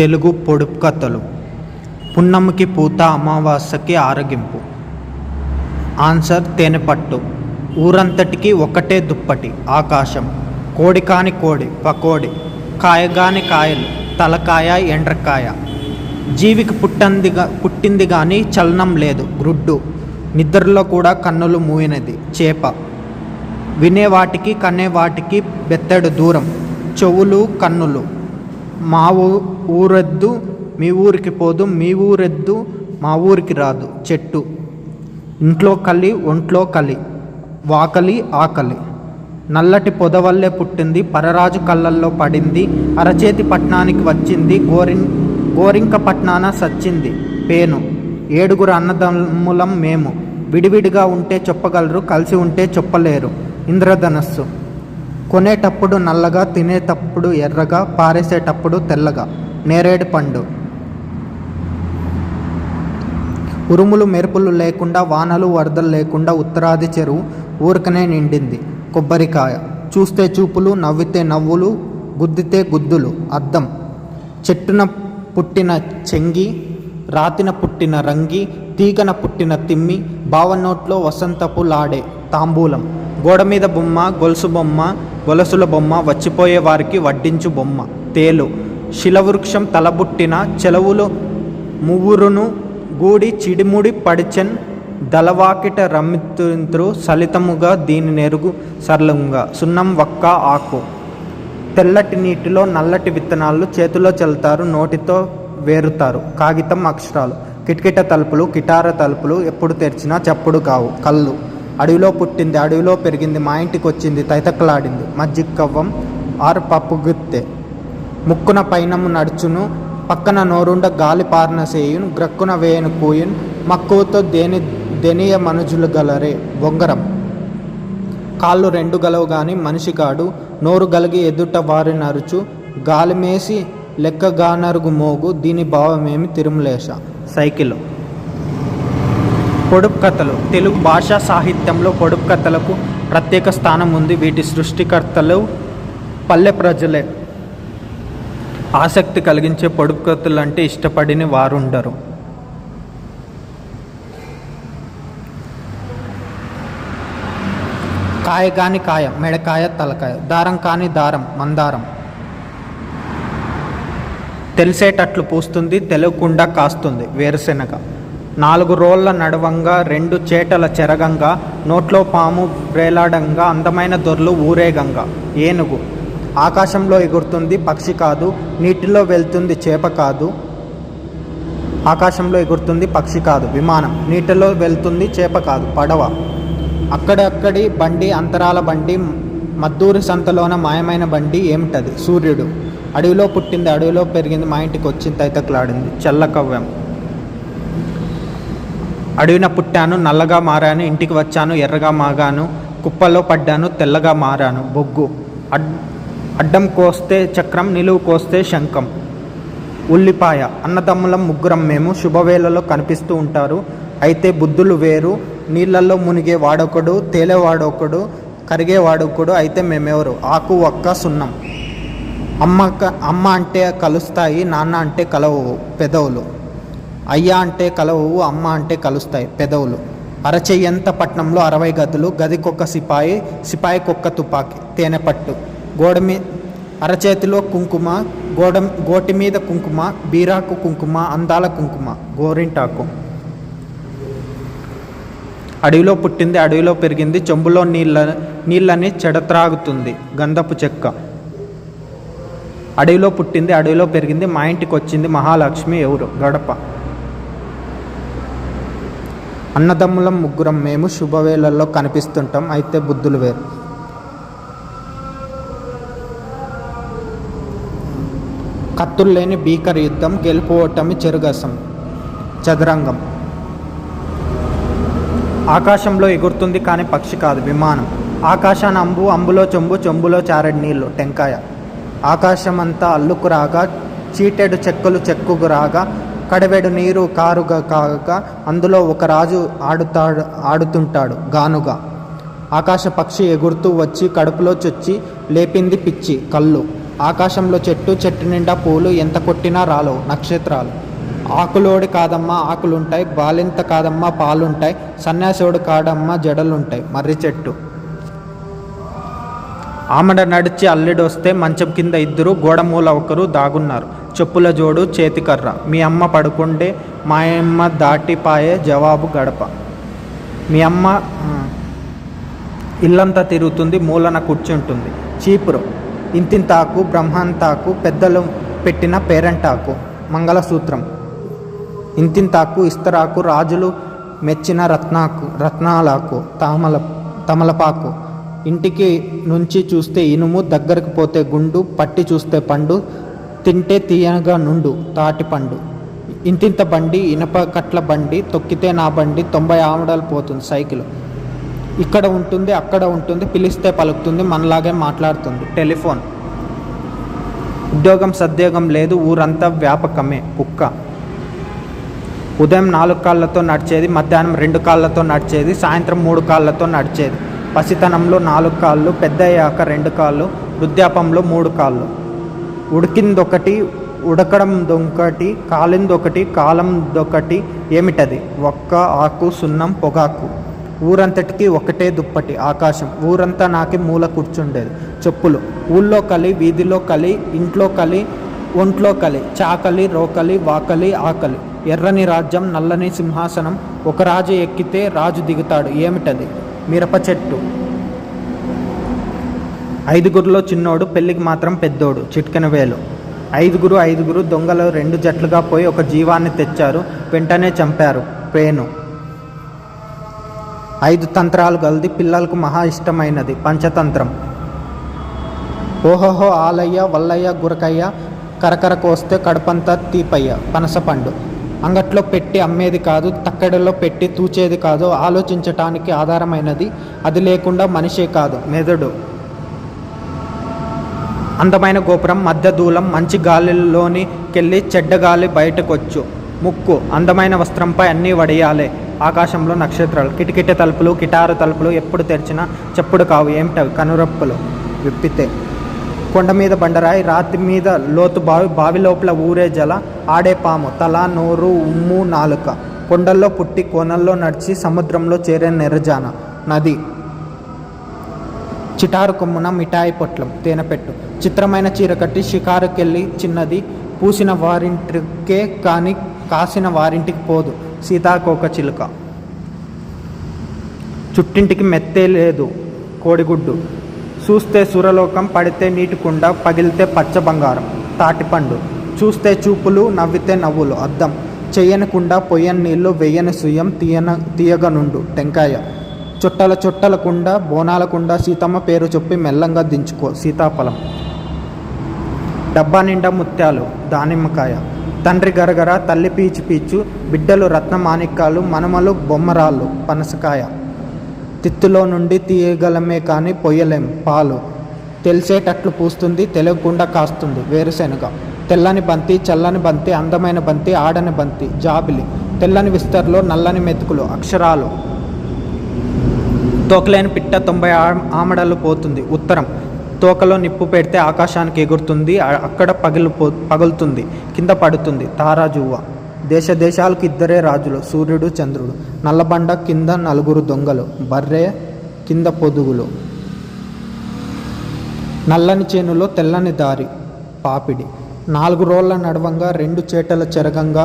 తెలుగు పొడుపు కథలు. పున్నమ్మకి పూత అమావాస్యకి ఆరగింపు. ఆన్సర్ తేనెపట్టు. ఊరంతటికి ఒకటే దుప్పటి ఆకాశం. కోడి కాని కోడి పకోడి. కాయగాని కాయలు తలకాయ ఎండ్రకాయ. జీవికి పుట్టందిగా పుట్టింది కానీ చలనం లేదు గ్రుడ్డు. నిద్రలో కూడా కన్నులు మూయినది చేప. వినేవాటికి కనేవాటికి బెత్తడు దూరం. చెవులు కన్నులు. మా ఊ ఊరెద్దు మీ ఊరికి పోదు మీ ఊరెద్దు మా ఊరికి రాదు. చెట్టు. ఇంట్లో కలి ఒంట్లో కలి. వాకలి ఆకలి. నల్లటి పొదవల్లే పుట్టింది పరరాజు కళ్ళల్లో పడింది అరచేతి పట్నానికి వచ్చింది గోరిం గోరింక పట్నాన సచ్చింది. పేను. ఏడుగురు అన్నదమ్ములం మేము. విడివిడిగా ఉంటే చెప్పగలరు కలిసి ఉంటే చెప్పలేరు. ఇంద్రధనస్సు. కొనేటప్పుడు నల్లగా తినేటప్పుడు ఎర్రగా పారేసేటప్పుడు తెల్లగా. నేరేడు పండు. ఉరుములు మెరుపులు లేకుండా వానలు వరదలు లేకుండా ఉత్తరాది చెరువు ఊరికనే నిండింది. కొబ్బరికాయ. చూస్తే చూపులు నవ్వితే నవ్వులు గుద్దితే గుద్దులు. అద్దం. చెట్టున పుట్టిన చెంగి రాతిన పుట్టిన రంగి తీగన పుట్టిన తిమ్మి బావనోట్లో వసంతపు లాడే తాంబూలం. గోడ మీద బొమ్మ గొలుసు బొమ్మ గొలసుల బొమ్మ వచ్చిపోయే వారికి వడ్డించు బొమ్మ తేలు. శిలవృక్షం తలబుట్టిన చెలవులు మువ్వురును గూడి చిడిముడి పడిచెన్ దళవాకిట రమ్మితుంత్రు సలితముగా దీని నెరుగు సరళంగా సున్నం వక్క ఆకు. తెల్లటి నీటిలో నల్లటి విత్తనాలు చేతిలో చల్లుతారు నోటితో వేరుతారు కాగితం అక్షరాలు. కిటకిట తలుపులు కిటార తలుపులు ఎప్పుడు తెరిచినా చప్పుడు కావు కళ్ళు. అడవిలో పుట్టింది అడవిలో పెరిగింది మా ఇంటికి వచ్చింది తైతక్కలాడింది మజ్జిక్కవ్వం ఆరు పప్పు గుత్తె. ముక్కున పైనము నడుచును పక్కన నోరుండ గాలి పారన సేయును గ్రక్కున వేయను కూయున్ మక్కువతో దేని దెనియ మనుజులు గలరే? బొంగరం. కాళ్ళు రెండు గలవు గాని మనిషి కాడు నోరు గలిగి ఎదుట వారి నరుచు గాలిమేసి లెక్కగానరుగు మోగు దీని భావమేమి తిరుమలేశ? సైకిల్. పొడుపు కథలు. తెలుగు భాషా సాహిత్యంలో పొడుపు కథలకు ప్రత్యేక స్థానం ఉంది. వీటి సృష్టికర్తలు పల్లె ప్రజలే. ఆసక్తి కలిగించే పొడుపు కథలు అంటే ఇష్టపడిన వారుండరు. కాయ కాని కాయ మెడకాయ తలకాయ దారం కాని దారం మందారం. తెలిసేటట్లు పూస్తుంది తెలియకుండా కాస్తుంది. వేరుశెనగ. నాలుగు రోళ్ళ నడవంగా రెండు చేటల చెరగంగా నోట్లో పాము వేలాడంగా అందమైన దొర్లు ఊరేగంగా. ఏనుగు. ఆకాశంలో ఎగురుతుంది పక్షి కాదు నీటిలో వెళ్తుంది చేప కాదు. ఆకాశంలో ఎగురుతుంది పక్షి కాదు. విమానం. నీటిలో వెళ్తుంది చేప కాదు పడవ. అక్కడక్కడి బండి అంతరాల బండి మద్దూరి సంతలోన మాయమైన బండి ఏమిటది? సూర్యుడు. అడవిలో పుట్టింది అడవిలో పెరిగింది మా ఇంటికి వచ్చింది తైతక్కలాడింది చల్లకవ్వం అడవిన పుట్టాను నల్లగా మారాను ఇంటికి వచ్చాను ఎర్రగా మాగాను కుప్పలో పడ్డాను తెల్లగా మారాను. బొగ్గు. అడ్ అడ్డం కోస్తే చక్రం నిలువు కోస్తే శంఖం. ఉల్లిపాయ. అన్నదమ్ములం ముగ్గురం మేము శుభవేళలో కనిపిస్తూ ఉంటారు. అయితే బుద్ధులు వేరు. నీళ్ళల్లో మునిగే వాడొకడు తేలేవాడొకడు కరిగేవాడొకడు అయితే మేమెవరు? ఆకు ఒక్క సున్నం. అమ్మ క- అమ్మ అంటే కలుస్తాయి నాన్న అంటే కలవవు పెదవులు. అయ్యా అంటే కలవవు అమ్మ అంటే కలుస్తాయి పెదవులు. అరచెయ్యంత పట్నంలో అరవై గదులు గదికొక్క సిపాయి సిపాయికొక్క తుపాకీ తేనెపట్టు. గోడ మీ అరచేతిలో కుంకుమ గోడ గోటి మీద కుంకుమ బీరాకు కుంకుమ అందాల కుంకుమ గోరింటాకు. అడవిలో పుట్టింది అడవిలో పెరిగింది చెంబులో నీళ్ళ నీళ్ళని చెడత్రాగుతుంది గంధపు చెక్క. అడవిలో పుట్టింది అడవిలో పెరిగింది మా ఇంటికి వచ్చింది మహాలక్ష్మి ఎవరు? గడప. అన్నదమ్ములం ముగ్గురం మేము శుభవేళల్లో కనిపిస్తుంటాం అయితే బుద్ధులు వేరు. కత్తులు లేని భీకర యుద్ధం గెలుపు ఓటమి చెరుగసం చదరంగం. ఆకాశంలో ఎగురుతుంది కానీ పక్షి కాదు విమానం. ఆకాశాన అంబు అంబులో చెంబు చెంబులో చారడి నీళ్ళు టెంకాయ. ఆకాశమంతా అల్లుకు రాగా చీటెడు చెక్కులు చెక్కుకు రాగా కడవెడు నీరు కారుగా కాగా అందులో ఒక రాజు ఆడుతాడు ఆడుతుంటాడు గానుగా. ఆకాశ పక్షి ఎగురుతూ వచ్చి కడుపులో చొచ్చి లేపింది పిచ్చి కళ్ళు. ఆకాశంలో చెట్టు చెట్టు నిండా పూలు ఎంత కొట్టినా రాలో నక్షత్రాలు. ఆకులోడి కాదమ్మా ఆకులుంటాయి. బాలింత కాదమ్మా పాలుంటాయి. సన్యాసోడు కాడమ్మా జడలుంటాయి. మర్రి చెట్టు. ఆమడ నడిచి అల్లిడొస్తే మంచం కింద ఇద్దరు గోడమూల ఒకరు దాగున్నారు. చెప్పుల జోడు చేతికర్ర మీ అమ్మ పడుకుండే మాయమ్మ దాటిపాయే జవాబు గడప. మీ అమ్మ ఇల్లంతా తిరుగుతుంది మూలన కూర్చుంటుంది. చీపురు. ఇంతింతాకు బ్రహ్మాంతాకు పెద్దలు పెట్టిన పేరంటాకు. మంగళసూత్రం. ఇంతింతాకు ఇస్తరాకు రాజులు మెచ్చిన రత్నాకు రత్నాలకు తామల తమలపాకు. ఇంటికి నుంచి చూస్తే ఇనుము దగ్గరకు పోతే గుండు పట్టి చూస్తే పండు తింటే తీయనగా నుండు తాటి పండు. ఇంతింత బండి ఇనప కట్ల బండి తొక్కితే నా బండి తొంభై ఆమడాలు పోతుంది సైకిల్. ఇక్కడ ఉంటుంది అక్కడ ఉంటుంది పిలిస్తే పలుకుతుంది మనలాగే మాట్లాడుతుంది. టెలిఫోన్. ఉద్యోగం సద్యోగం లేదు ఊరంతా వ్యాపకమే కుక్క. ఉదయం నాలుగు కాళ్ళతో నడిచేది మధ్యాహ్నం రెండు కాళ్ళతో నడిచేది సాయంత్రం మూడు కాళ్ళతో నడిచేది. పసితనంలో నాలుగు కాళ్ళు పెద్దయ్యాక రెండు కాళ్ళు వృద్ధాపంలో మూడు కాళ్ళు. ఉడికిందొకటి ఉడకడం దొంకటి కాలిందొకటి కాలందొకటి ఏమిటది? ఒక్క ఆకు సున్నం పొగాకు. ఊరంతటికి ఒకటే దుప్పటి ఆకాశం. ఊరంతా నాకి మూల కూర్చుండేది. చెప్పులు. ఊళ్ళో కలి వీధిలో కలి ఇంట్లో కలి ఒంట్లో కలి చాకలి రోకలి వాకలి ఆకలి. ఎర్రని రాజ్యం నల్లని సింహాసనం. ఒక రాజు ఎక్కితే రాజు దిగుతాడు. ఏమిటది? మిరప చెట్టు. ఐదుగురిలో చిన్నోడు పెళ్ళికి మాత్రం పెద్దోడు చిట్కెన వేలు. ఐదుగురు ఐదుగురు దొంగలు రెండు జట్లుగా పోయి ఒక జీవాన్ని తెచ్చారు వెంటనే చంపారు పేను ఐదు తంత్రాలు కలిది పిల్లలకు మహా ఇష్టమైనది పంచతంత్రం. ఓహోహో ఆలయ్య వల్లయ్య గురకయ్య కరకర కోస్తే కడుపంతా తీపయ్య పనసపండు అంగట్లో పెట్టి అమ్మేది కాదు తక్కడలో పెట్టి తూచేది కాదు ఆలోచించటానికి ఆధారమైనది. అది లేకుండా మనిషే కాదు మెదడు. అందమైన గోపురం మధ్య దూలం మంచి గాలిలోనికెళ్ళి చెడ్డ గాలి బయటకొచ్చు. ముక్కు అందమైన వస్త్రంపై అన్నీ వడియాలే. ఆకాశంలో నక్షత్రాలు కిటకిట తలుపులు కిటారు తలుపులు ఎప్పుడు తెరిచినా చెప్పుడు కావు ఏమిటవి? కనురప్పులు. విప్పితే. కొండ మీద బండరాయి రాతి మీద లోతు బావి బావి లోపల ఊరే జల ఆడే పాము తల నోరు ఉమ్ము నాలుక. కొండల్లో పుట్టి కోనల్లో నడిచి సముద్రంలో చేరే నిరజాన నది. చిటారు కొమ్మున మిఠాయి పొట్లం తేనెపెట్టు చిత్రమైన చీర కట్టి షికారుకెళ్ళి చిన్నది పూసిన వారింటికే కానీ కాసిన వారింటికి పోదు సీతాకోక చిలుక. చుట్టింటికి మెత్తే లేదు కోడిగుడ్డు. చూస్తే సురలోకం పడితే నీటి కుండ పగిలితే పచ్చ బంగారం తాటిపండు చూస్తే చూపులు నవ్వితే నవ్వులు అద్దం. చెయ్యని పొయ్యని నీళ్ళు వెయ్యని సుయ్యం తీయన తీయగనుండు టెంకాయ. చుట్టల చుట్టలకుండా బోనాలకుండా బోనాల కుండ సీతమ్మ పేరు చెప్పి మెల్లంగా దించుకో సీతాఫలం. డబ్బా నిండా ముత్యాలు దానిమ్మకాయ. తండ్రి గరగర తల్లి పీచు పీచు బిడ్డలు రత్న మాణిక్యాలు మనమలు బొమ్మరాళ్ళు పనసకాయ. తిత్తులో నుండి తీయగలమే కానీ పొయ్యలేం. పాలు. తెలిసేటట్లు పూస్తుంది తెలియకుండా కాస్తుంది. వేరుశెనగ. తెల్లని బంతి చల్లని బంతి అందమైన బంతి ఆడని బంతి జాబిలి. తెల్లని విస్తర్లో నల్లని మెతుకులు అక్షరాలు. తోకలేని పిట్ట తొంభై ఆ- ఆమడలు పోతుంది. ఉత్తరం. తోకలో నిప్పు పెడితే ఆకాశానికి ఎగురుతుంది. అక్కడ పగిలిపో పగులుతుంది. కింద పడుతుంది. తారాజువ్వ. దేశ దేశాలకు ఇద్దరే రాజులు సూర్యుడు చంద్రుడు. నల్లబండ కింద నలుగురు దొంగలు బర్రె కింద పొదుగులు. నల్లని చేనులో తెల్లని దారి పాపిడి. నాలుగు రోళ్ళ నడవంగా రెండు చేటల చెరగంగా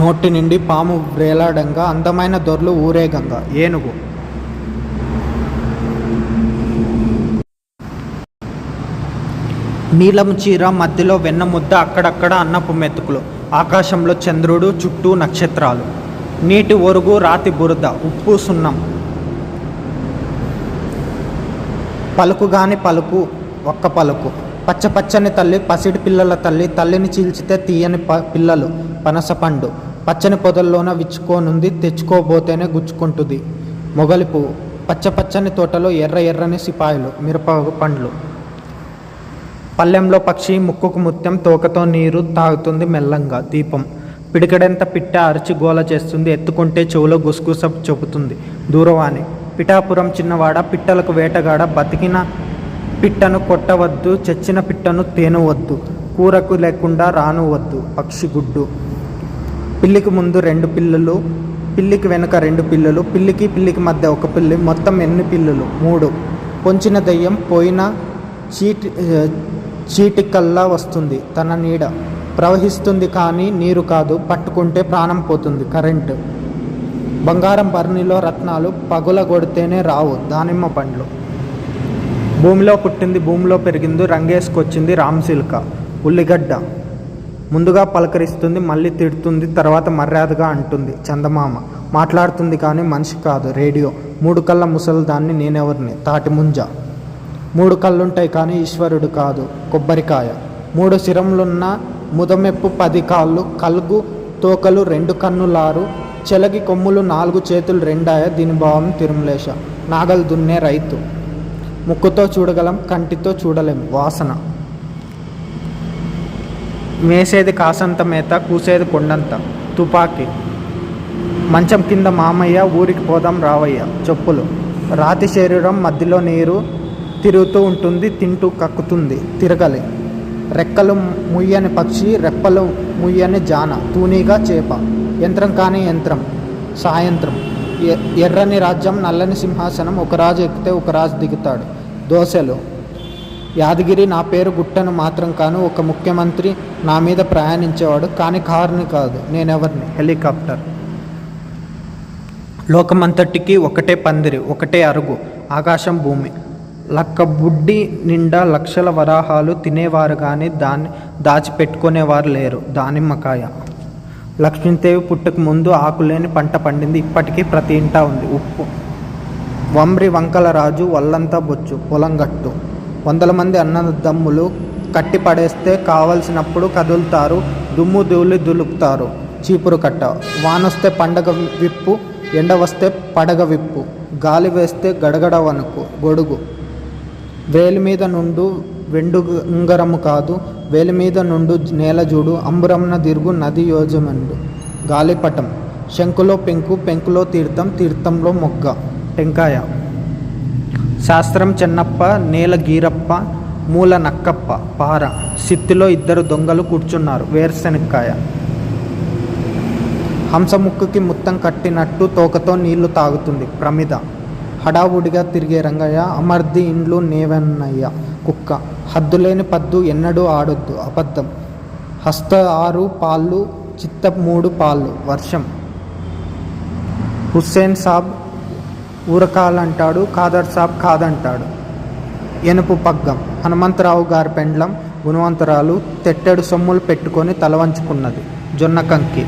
నోటి నుండి పాము వేలాడంగా అందమైన దొర్లు ఊరేగంగా. ఏనుగు. నీలం చీర మధ్యలో వెన్న ముద్ద అక్కడక్కడ అన్నపు మెతుకులు. ఆకాశంలో చంద్రుడు చుట్టూ నక్షత్రాలు. నీటి ఒరుగు రాతి బురద ఉప్పు సున్నం. పలుకుగాని పలుకు ఒక్క పలుకు. పచ్చ పచ్చని తల్లి పసిడి పిల్లల తల్లి తల్లిని చీల్చితే తీయని ప పిల్లలు పనసపండు పచ్చని పొదల్లోన విచ్చుకోనుంది తెచ్చుకోబోతేనే గుచ్చుకుంటుంది. మొగలి పువ్వు. పచ్చ పచ్చని తోటలో ఎర్ర ఎర్రని సిపాయిలు మిరప పండ్లు. పల్లెంలో పక్షి ముక్కుకు ముత్యం తోకతో నీరు తాగుతుంది మెల్లంగా. దీపం. పిడికడెంత పిట్ట అరిచి గోల చేస్తుంది. ఎత్తుకుంటే చెవులో గుసగుస చెబుతుంది. దూరవాణి. పిఠాపురం చిన్నవాడ పిట్టలకు వేటగాడ బతికిన పిట్టను కొట్టవద్దు చచ్చిన పిట్టను తేనవద్దు కూరకు లేకుండా రాను వద్దు పక్షి గుడ్డు. పిల్లికి ముందు రెండు పిల్లలు పిల్లికి వెనుక రెండు పిల్లలు పిల్లికి పిల్లికి మధ్య ఒక పిల్లి మొత్తం ఎన్ని పిల్లలు? మూడు. పొంచిన దయ్యం పోయిన చీటి చీటికల్లా వస్తుంది తన నీడ. ప్రవహిస్తుంది కానీ నీరు కాదు పట్టుకుంటే ప్రాణం పోతుంది కరెంటు. బంగారం బర్ణిలో రత్నాలు పగుల కొడితేనే రావు దానిమ్మ పండ్లు. భూమిలో పుట్టింది భూమిలో పెరిగింది రంగేసుకొచ్చింది రామ్సిల్క ఉల్లిగడ్డ. ముందుగా పలకరిస్తుంది మళ్ళీ తిడుతుంది తర్వాత మర్యాదగా అంటుంది చందమామ. మాట్లాడుతుంది కానీ మనిషి కాదు రేడియో. మూడు కళ్ళ ముసలిదాన్ని నేనెవరిని? తాటి ముంజా. మూడు కళ్ళుంటాయి కానీ ఈశ్వరుడు కాదు కొబ్బరికాయ. మూడు శిరములున్న ముదమెప్పు పది కాళ్ళు కలుగు తోకలు రెండు కన్నులారు చెలగి కొమ్ములు నాలుగు చేతులు రెండాయ దీని భావం తిరుమలేశ. నాగలు దున్నే రైతు. ముక్కుతో చూడగలం కంటితో చూడలేం వాసన. మేసేది కాసంత మేత కూసేది కొండంత. తుపాకీ. మంచం కింద మామయ్య ఊరికి పోదాం రావయ్య. చెప్పులు. రాతి శరీరం మధ్యలో నీరు తిరుగుతూ ఉంటుంది తింటూ కక్కుతుంది తిరగలి. రెక్కలు ముయ్యని పక్షి రెప్పలు ముయ్యని జాన తూనీగా చేప. యంత్రం కాని యంత్రం సాయంత్రం. ఎర్రని రాజ్యం నల్లని సింహాసనం ఒక రాజు ఎక్కితే ఒక రాజు దిగుతాడు. దోశలు. యాదగిరి నా పేరు గుట్టను మాత్రం కాను ఒక ముఖ్యమంత్రి నా మీద ప్రయాణించేవాడు కానీ కారుని కాదు నేనెవరిని? హెలికాప్టర్. లోకమంతటికి ఒకటే పందిరి ఒకటే అరుగు ఆకాశం భూమి. లక్క బుడ్డి నిండా లక్షల వరాహాలు తినేవారు కానీ దాన్ని దాచిపెట్టుకునేవారు లేరు. దానిమ్మకాయ. లక్ష్మీదేవి పుట్టక ముందు ఆకులేని పంట పండింది. ఇప్పటికీ ప్రతి ఇంటా ఉంది. ఉప్పు. వంబ్రి వంకల రాజు వల్లంతా బొచ్చు. పొలంగట్టు వందల మంది అన్నదమ్ములు కట్టి పడేస్తే కావలసినప్పుడు కదులుతారు. దుమ్ము దూలి దులుపుతారు. చీపురు కట్ట. వానొస్తే పండగ విప్పు ఎండ వస్తే పడగ విప్పు. గాలి వేస్తే గడగడ వణుకు. గొడుగు. వేలి మీద నుండు వెండు ఉంగరము కాదు వేలి మీద నుండు నేలజూడు అంబురమున దిరుగు నది యోజమండు గాలిపటం శంకులో పెంకు పెంకులో తీర్థం తీర్థంలో మొగ్గ. టెంకాయ. శాస్త్రం చెన్నప్ప నేల గీరప్ప మూల నక్కప్ప పార. సిత్తిలో ఇద్దరు దొంగలు కూర్చున్నారు వేరుశెనక్కాయ. హంసముక్కుకి ముత్తం కట్టినట్టు తోకతో నీళ్ళు తాగుతుంది ప్రమిద. హడావుడిగా తిరిగే రంగయ్య అమర్ది ఇండ్లు నేవన్నయ్య. కుక్క. హద్దులేని పద్దు ఎన్నడూ ఆడొద్దు. అబద్ధం. హస్త ఆరు పాళ్ళు చిత్త మూడు పాళ్ళు. వర్షం. హుస్సేన్ సాబ్ ఊరకాలంటాడు ఖాదర్ సాబ్ కాదంటాడు. ఎనుపు పగ్గం. హనుమంతరావు గారి పెండ్లం గుణవంతరాలు తెట్టెడు సొమ్ములు పెట్టుకొని తలవంచుకున్నది. జొన్న కంకి.